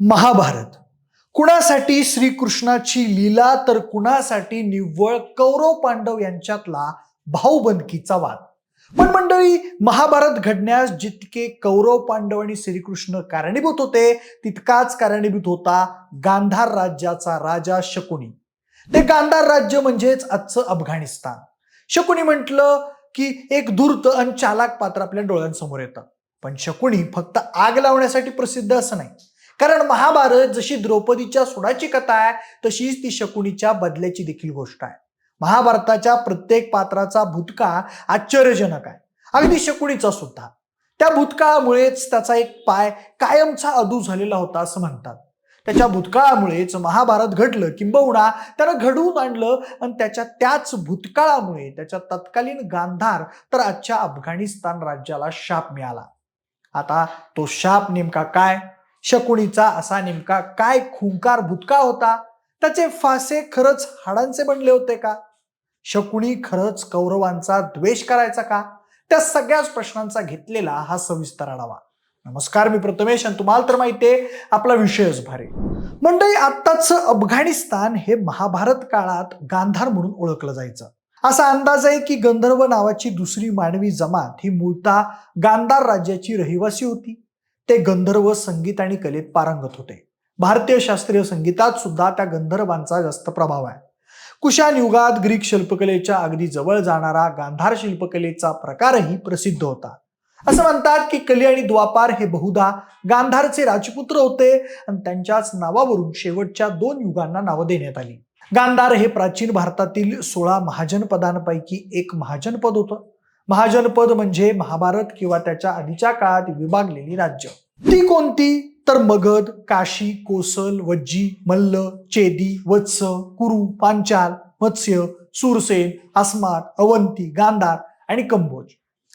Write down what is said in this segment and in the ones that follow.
महाभारत. कुणासाठी श्रीकृष्णाची लीला तर कुणासाठी निव्वळ कौरव पांडव यांच्यातला भाऊबंदकीचा वाद? पण मंडळी महाभारत घडण्यास जितके कौरव पांडव आणि श्रीकृष्ण कारणीभूत होते तितकाच कारणीभूत होता गांधार राज्याचा राजा शकुनी. ते गांधार राज्य म्हणजेच आजचं अफगाणिस्तान. शकुनी म्हटलं की एक धूर्त आणि चालाक पात्र आपल्या डोळ्यांसमोर येतं. पण शकुनी फक्त आग लावण्यासाठी प्रसिद्ध असं नाही. कारण महाभारत जशी द्रौपदीच्या सुडाची कथा आहे तशीच ती शकुनीच्या बदल्याची देखील गोष्ट आहे. महाभारताच्या प्रत्येक पात्राचा भूतकाळ आश्चर्यजनक आहे. अगदी शकुनीचा सुद्धा. त्या भूतकाळामुळेच त्याचा एक पाय कायमचा अधू झालेला होता असं म्हणतात. त्याच्या भूतकाळामुळेच महाभारत घडलं किंबहुना त्यानं घडवून आणलं आणि त्याच्या त्याच भूतकाळामुळे त्याच्या तत्कालीन गांधार तर आजच्या अफगाणिस्तान राज्याला शाप मिळाला. आता तो शाप नेमका काय? शकुणीचा असा नेमका काय खुंकार भूतकाळ होता? त्याचे फासे खरंच हाडांचे बनले होते का? शकुणी खरंच कौरवांचा द्वेष करायचा का? त्या सगळ्याच प्रश्नांचा घेतलेला हा सविस्तर आढावा. नमस्कार मी प्रथमेश आणि तुम्हाला तर माहितीये आपला विषयच भारी. मंडळी आत्ताच अफगाणिस्तान हे महाभारत काळात गांधार म्हणून ओळखलं जायचं. असा अंदाज आहे की गंधर्व नावाची दुसरी मानवी जमात ही मूळतः गांधार राज्याची रहिवासी होती. ते गंधर्व संगीत आणि कलेत पारंगत होते. भारतीय शास्त्रीय संगीतात सुद्धा त्या गंधर्वांचा जास्त प्रभाव आहे. कुशान युगात ग्रीक शिल्पकलेच्या अगदी जवळ जाणारा गांधार शिल्पकलेचा प्रकारही प्रसिद्ध होता. असं म्हणतात की कली आणि द्वापार हे बहुधा गांधारचे राजपुत्र होते आणि त्यांच्याच नावावरून शेवटच्या दोन युगांना नावं देण्यात आली. गांधार हे प्राचीन भारतातील सोळा महाजनपदांपैकी एक महाजनपद होतं. महाजनपद म्हणजे महाभारत किंवा त्याच्या आधीच्या काळात विभागलेली राज्य. ती कोणती? तर मगध काशी कोसल वज्जी मल्ल चेदी वत्स कुरु पांचाल मत्स्य सुरसेन अस्मात अवंती गांधार आणि कंबोज.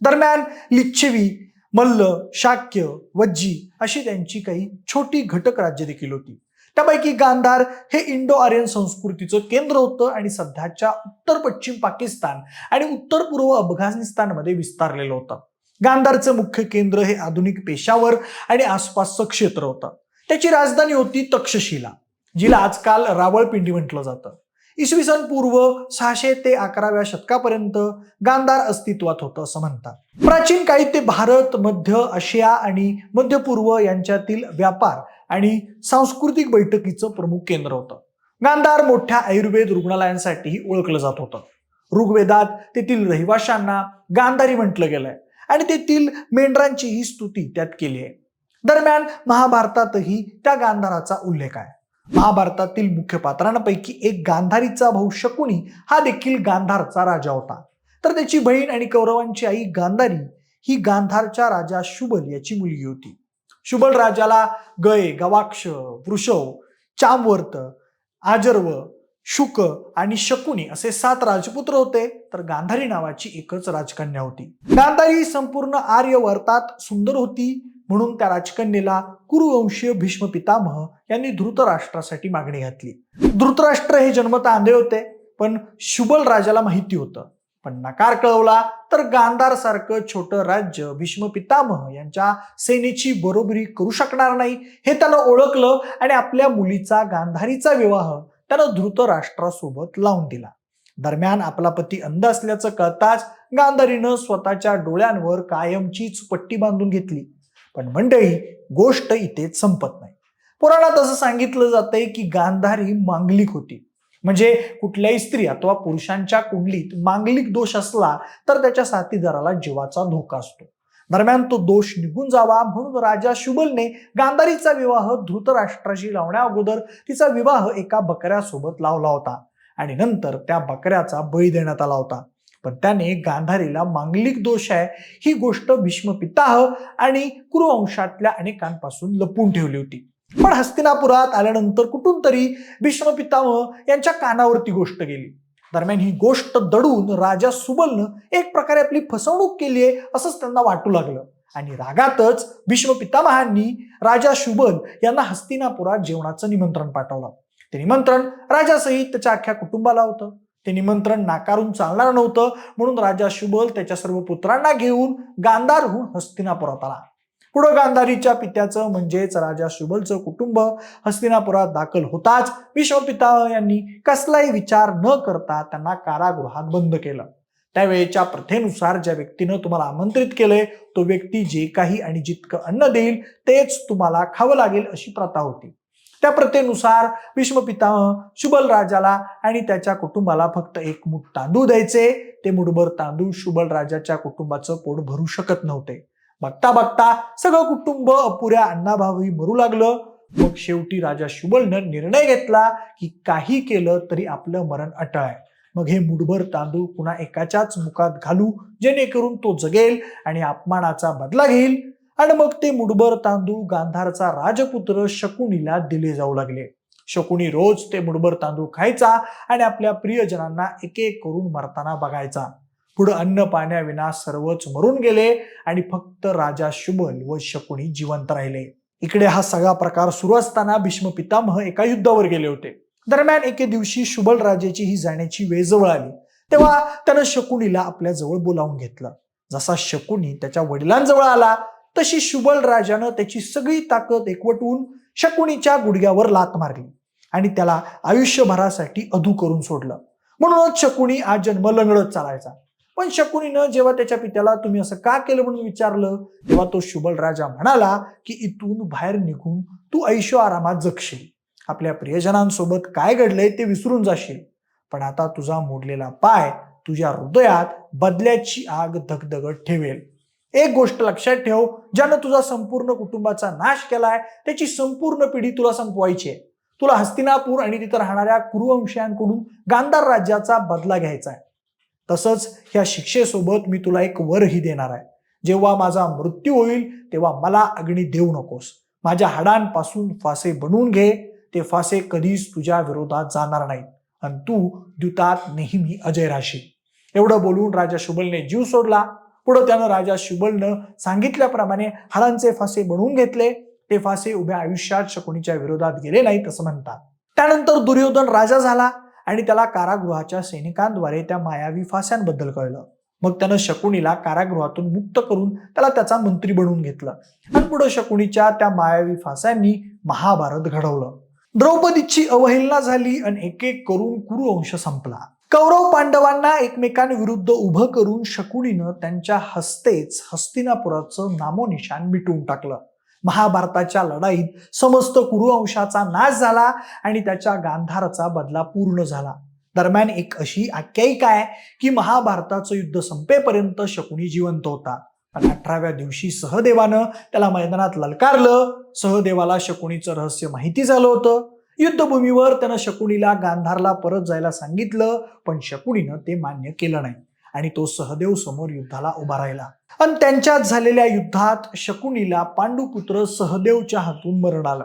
दरम्यान लिच्छवी मल्ल शाक्य वज्जी अशी त्यांची काही छोटी घटक राज्य देखील होती. त्यापैकी गांधार हे इंडो आर्यन संस्कृतीचं केंद्र होतं आणि सध्याच्या उत्तर पश्चिम पाकिस्तान आणि उत्तर पूर्व अफगाणिस्तानमध्ये विस्तारलेलं होतं. गांधारचं मुख्य केंद्र हे आधुनिक पेशावर आणि आसपासचं क्षेत्र होतं. त्याची राजधानी होती तक्षशिला जिला आजकाल रावळपिंडी म्हटलं जातं. इसवी सन पूर्व सहाशे ते अकराव्या शतकापर्यंत गांधार अस्तित्वात होतं असं म्हणतात. प्राचीन काळी ते भारत मध्य आशिया आणि मध्य पूर्व यांच्यातील व्यापार आणि सांस्कृतिक बैठकीचं प्रमुख केंद्र होतं. गांधार मोठ्या आयुर्वेद रुग्णालयांसाठीही ओळखलं जात होतं. ऋग्वेदात तेथील रहिवाशांना गांधारी म्हटलं गेलंय आणि तेथील मेंढरांचीही स्तुती त्यात केली आहे. दरम्यान महाभारतातही त्या गांधाराचा उल्लेख आहे. महाभारतातील मुख्य पात्रांपैकी एक गांधारीचा भाऊ शकुनी हा देखील गांधारचा राजा होता. तर त्याची बहीण आणि कौरवांची आई गांधारी ही गांधारच्या राजा शुबल याची मुलगी होती. शुबल राजाला गय गवाक्ष वृषव चामवर्त आजर्व शुक आणि शकुनी असे सात राजपुत्र होते. तर गांधारी नावाची एकच राजकन्या होती. गांधारी ही संपूर्ण आर्य वर्तात सुंदर होती. म्हणून त्या राजकन्येला कुरुवंशीय भीष्म पितामह यांनी धृतराष्ट्रासाठी मागणी घातली. धृतराष्ट्र हे जन्मता आंधळे होते पण शुबल राजाला माहिती होतं. पण नकार कळवला तर गांधार सारखं छोटं राज्य भीष्म पितामह यांच्या सेनेची बरोबरी करू शकणार नाही. हे त्यानं ओळखलं आणि आपल्या मुलीचा गांधारीचा विवाह त्यानं धृतराष्ट्रासोबत लावून दिला. दरम्यान आपला पती अंध असल्याचं कळताच गांधारीनं स्वतःच्या डोळ्यांवर कायमचीच पट्टी बांधून घेतली. पण मंडळी गोष्ट इथेच संपत नाही. पुराणात असं सांगितलं जातंय की गांधारी मांगलिक होती. म्हणजे कुठल्याही स्त्री अथवा पुरुषांच्या कुंडलीत मांगलिक दोष असला तर त्याच्या साथीदाराला जीवाचा धोका असतो. दरम्यान तो दोष निघून जावा म्हणून राजा शुबलने गांधारीचा विवाह धृतराष्ट्राशी लावण्या अगोदर तिचा विवाह एका बकऱ्यासोबत लावला होता आणि नंतर त्या बकऱ्याचा बळी देण्यात आला होता. पण त्याने गांधारीला मांगलिक दोष आहे ही गोष्ट भीष्म पिताह आणि कुरुवंशातल्या अनेकांपासून लपून ठेवली होती. पण हस्तिनापुरात आल्यानंतर कुठून तरी भीष्म पितामह यांच्या कानावरती गोष्ट गेली. दरम्यान ही गोष्ट दडून राजा सुबलनं एक प्रकारे आपली फसवणूक केली आहे असंच त्यांना वाटू लागलं. आणि रागातच भीष्म पितामहांनी राजा शुबल यांना हस्तिनापुरात जेवणाचं निमंत्रण पाठवलं. ते निमंत्रण राजासहित त्याच्या अख्ख्या कुटुंबाला होतं. ते निमंत्रण नाकारून चालणार नव्हतं म्हणून राजा शुबल त्याच्या सर्व पुत्रांना घेऊन गांधारहून हस्तिनापुरात आला. पुढं गांधारीच्या पित्याचं म्हणजेच राजा शुभलचं कुटुंब हस्तिनापुरात दाखल होताच विश्वपिता यांनी कसलाही विचार न करता त्यांना कारागृहात बंद केलं. त्यावेळेच्या प्रथेनुसार ज्या व्यक्तीनं तुम्हाला आमंत्रित केलंय तो व्यक्ती जे काही आणि जितकं अन्न देईल तेच तुम्हाला खावं लागेल अशी प्रथा होती. त्या प्रथेनुसार विश्वपितामह शुभल राजाला आणि त्याच्या कुटुंबाला फक्त एक मूठ तांदूळ द्यायचे. ते मुठभर तांदूळ शुभल राजाच्या कुटुंबाचं पोट भरू शकत नव्हते. बघता बघता सगळं कुटुंब अपुऱ्या अण्णाभावी मरू लागलं. मग शेवटी राजा शुबलनं निर्णय घेतला की काही केलं तरी आपलं मरण अटळ आहे. मग हे मुठभर तांदूळ पुन्हा एकाच्याच मुखात घालू जेणेकरून तो जगेल आणि अपमानाचा बदला घेईल. आणि मग ते मुठभर तांदूळ गांधारचा राजपुत्र शकुनीला दिले जाऊ लागले. शकुनी रोज ते मुठभर तांदूळ खायचा आणि आपल्या प्रियजनांना एक एक करून मरताना बघायचा. पुढं अन्न पाण्याविना सर्वच मरून गेले आणि फक्त राजा शुबल व शकुनी जिवंत राहिले. इकडे हा सगळा प्रकार सुरू असताना भीष्म पितामह एका युद्धावर गेले होते. दरम्यान एके दिवशी शुबल राजाची ही जाण्याची वेळ जवळ आली. तेव्हा त्यानं शकुनीला आपल्या जवळ बोलावून घेतलं. जसा शकुनी त्याच्या वडिलांजवळ आला तशी शुबल राजानं त्याची सगळी ताकद एकवटून शकुनीच्या गुडघ्यावर लात मारली आणि त्याला आयुष्यभरासाठी अधू करून सोडलं. म्हणूनच शकुनी आज जन्म लंगडत चालायचा. पण शकुनीनं जेव्हा त्याच्या पित्याला तुम्ही असं का केलं म्हणून विचारलं तेव्हा तो शुबल राजा म्हणाला की इथून बाहेर निघून तू ऐशो आरामात जगशील. आपल्या प्रियजनांसोबत काय घडलंय ते विसरून जाशील. पण आता तुझा मोडलेला पाय तुझ्या हृदयात बदल्याची आग धगधगत ठेवेल. एक गोष्ट लक्षात ठेव ज्यानं तुझा संपूर्ण कुटुंबाचा नाश केलाय त्याची संपूर्ण पिढी तुला संपवायची आहे. तुला हस्तिनापूर आणि तिथं राहणाऱ्या कुरुवंशांकडून गांधार राज्याचा बदला घ्यायचा आहे. तसंच ह्या शिक्षेसोबत मी तुला एक वरही देणार आहे. जेव्हा माझा मृत्यू होईल तेव्हा मला अग्नी देऊ नकोस. माझ्या हाडांपासून फासे बनवून घे. ते फासे कधीच तुझ्या विरोधात जाणार नाहीत. आणि तू द्युतात नेहमी अजय राशी एवढं बोलून राजा शुबलने जीव सोडला. पुढं त्यानं राजा शुबलनं सांगितल्याप्रमाणे हाडांचे फासे बनवून घेतले. ते फासे उभ्या आयुष्यात शकुनीच्या विरोधात गेले नाहीत असं म्हणतात. त्यानंतर दुर्योधन राजा झाला. आणि त्याला कारागृहाच्या सैनिकांद्वारे त्या मायावी फास्यांबद्दल कळलं. मग त्यानं शकुनीला कारागृहातून मुक्त करून त्याला त्याचा मंत्री बनवून घेतलं. आणि पुढे शकुनीच्या त्या मायावी फास्यांनी महाभारत घडवलं. द्रौपदीची अवहेलना झाली आणि एक एक करून कुरुवंश संपला. कौरव पांडवांना एकमेकांविरुद्ध उभं करून शकुनीनं त्यांच्या हस्तेच हस्तिनापुराचं नामोनिशान मिटवून टाकलं. महाभारताच्या लढाईत समस्त कुरुवंशाचा नाश झाला आणि त्याच्या गांधाराचा बदला पूर्ण झाला. दरम्यान एक अशी आख्यायिका आहे की महाभारताचं युद्ध संपेपर्यंत शकुनी जिवंत होता. पण अठराव्या दिवशी सहदेवानं त्याला मैदानात ललकारलं. सहदेवाला शकुनीचं रहस्य माहिती झालं होतं. युद्धभूमीवर त्यानं शकुनीला गांधारला परत जायला सांगितलं पण शकुनीनं ते मान्य केलं नाही. आणि तो सहदेव समोर युद्धाला उभा राहिला. आणि त्यांच्यात झालेल्या युद्धात शकुनीला पांडुपुत्र सहदेवच्या हातून मरण आलं.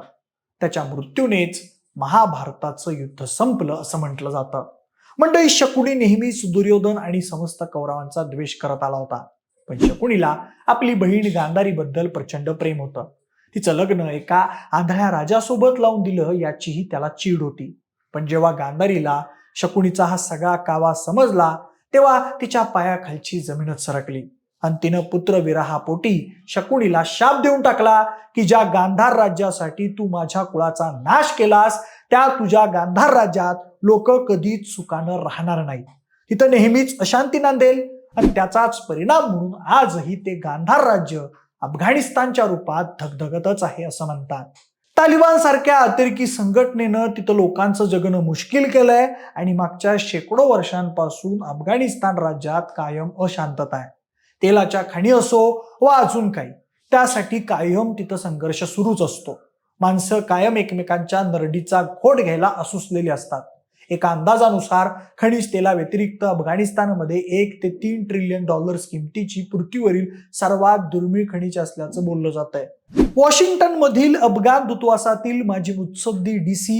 त्याच्या मृत्यूनेच महाभारताचं युद्ध संपलं असं म्हटलं जातं. मंडळी शकुनी नेहमीच दुर्योधन आणि समस्त कौरवांचा द्वेष करत आला होता. पण शकुनीला आपली बहीण गांधारीबद्दल प्रचंड प्रेम होतं. तिचं लग्न एका आंधळ्या राजासोबत लावून दिलं याचीही त्याला चीड होती. पण जेव्हा गांधारीला शकुनीचा हा सगळा कावा समजला तेव्हा तिच्या पायाखालची जमीनच सरकली. आणि तिनं पुत्र विराहापोटी शकुनीला शाप देऊन टाकला की ज्या गांधार राज्यासाठी तू माझ्या कुळाचा नाश केलास त्या तुझ्या गांधार राज्यात लोक कधीच सुखानं राहणार नाही तिथं नेहमीच अशांती नांदेल. आणि त्याचाच परिणाम म्हणून आजही ते गांधार राज्य अफगाणिस्तानच्या रूपात धगधगतच आहे असं म्हणतात. तालिबान सारख्या अतिरेकी संघटनेनं तिथं लोकांचं जगणं मुश्किल केलंय आणि मागच्या शेकडो वर्षांपासून अफगाणिस्तान राज्यात कायम अशांतता आहे. तेलाच्या खाणी असो वा अजून काही त्यासाठी कायम तिथं संघर्ष सुरूच असतो. माणसं कायम एकमेकांच्या नरडीचा घोट घ्यायला असुसलेली असतात. एका अंदाजानुसार खनिज तेला व्यतिरिक्त अफगाणिस्तानमध्ये एक ते तीन ट्रिलियन डॉलर्स किमतीची पृथ्वीवरील सर्वात दुर्मिळ खनिज असल्याचं बोललं जात आहे वॉशिंग्टन मधील अफगाण दूतावासातील माजी मुत्सद्दी डी सी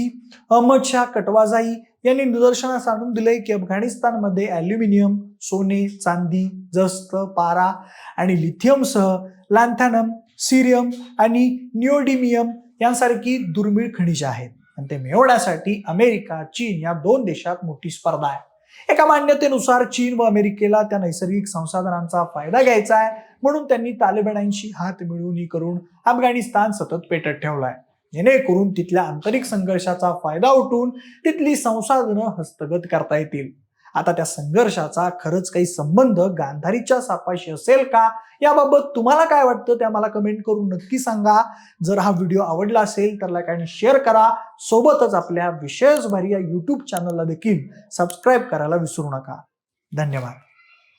अहमद शाह कटवाजाई यांनी निदर्शनास आणून दिलंय की अफगाणिस्तानमध्ये ॲल्युमिनियम सोने चांदी जस्त पारा आणि लिथियमसह लॅन्थॅनम सिरियम आणि निओडिमियम यांसारखी दुर्मिळ खनिज आहेत. आणि ते मिळवण्यासाठी अमेरिका चीन या दोन देशात मोठी स्पर्धा आहे. एका मान्यतेनुसार चीन व अमेरिकेला त्या नैसर्गिक संसाधनांचा फायदा घ्यायचा आहे. म्हणून त्यांनी तालिबानांशी हात मिळवणी करून अफगाणिस्तान सतत पेटत ठेवलाय जेणेकरून तिथल्या आंतरिक संघर्षाचा फायदा उठून तिथली संसाधनं हस्तगत करता येतील. आता त्या संघर्षाचा खरंच काही संबंध गांधारीच्या सापाशी असेल का? याबाबत तुम्हाला काय वाटतं त्या मला कमेंट करून नक्की सांगा. जर हा व्हिडिओ आवडला असेल तर लाईक आणि शेअर करा. सोबतच आपल्या विशेष भारी या यूट्यूब चॅनलला देखील सबस्क्राईब करायला विसरू नका. धन्यवाद.